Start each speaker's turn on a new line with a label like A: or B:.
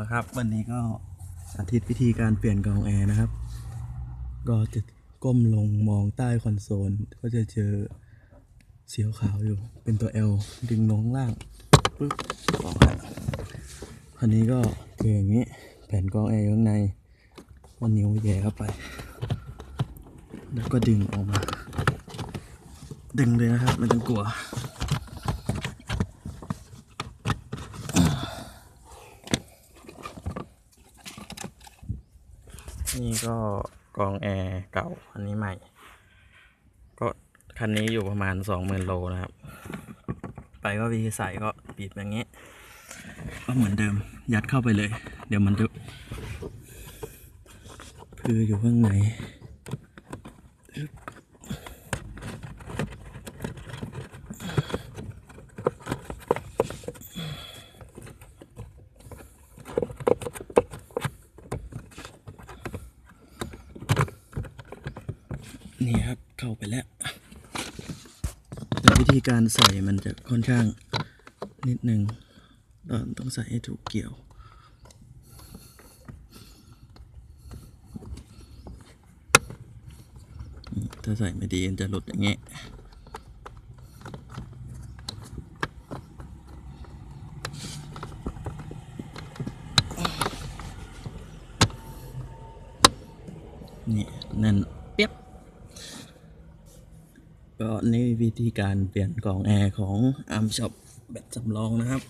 A: นะครับ วันนี้ก็สาธิตวิธีการเปลี่ยนกรองแอร์นะครับ ก็จะก้มลงมองใต้คอนโซล ก็จะเจอสีขาวอยู่ เป็นตัว L ดึงลงข้างล่างปึ๊บออกแล้วคราวนี้ก็คืออย่างนี้ แผ่นกรองแอร์ข้างในก็นิ้วแย่เข้าไป แล้วก็ดึงออกมา ดึงเลยนะครับไม่ต้องกลัว นี่ก็กองแอร์เก่าอันนี้ใหม่ ก็คันนี้อยู่ประมาณสองหมื่นโลนะครับ ไปก็วิธีใส่ก็ปิดอย่างเงี้ยก็เหมือนเดิมยัดเข้าไปเลย เดี๋ยวมันจะคืออยู่ข้างใน นี่ครับเข้าไปแล้ว แต่วิธีการใส่มันจะค่อนข้างนิดนึงเราต้องใส่ให้ถูกเกี่ยว ถ้าใส่ไม่ดีมันจะหลุดอย่างเงี้ยนี่นั่นเปียบ ก็นี่วิธีการเปลี่ยนกล่องแอร์ของอาร์มช็อปแบบจำลองนะครับ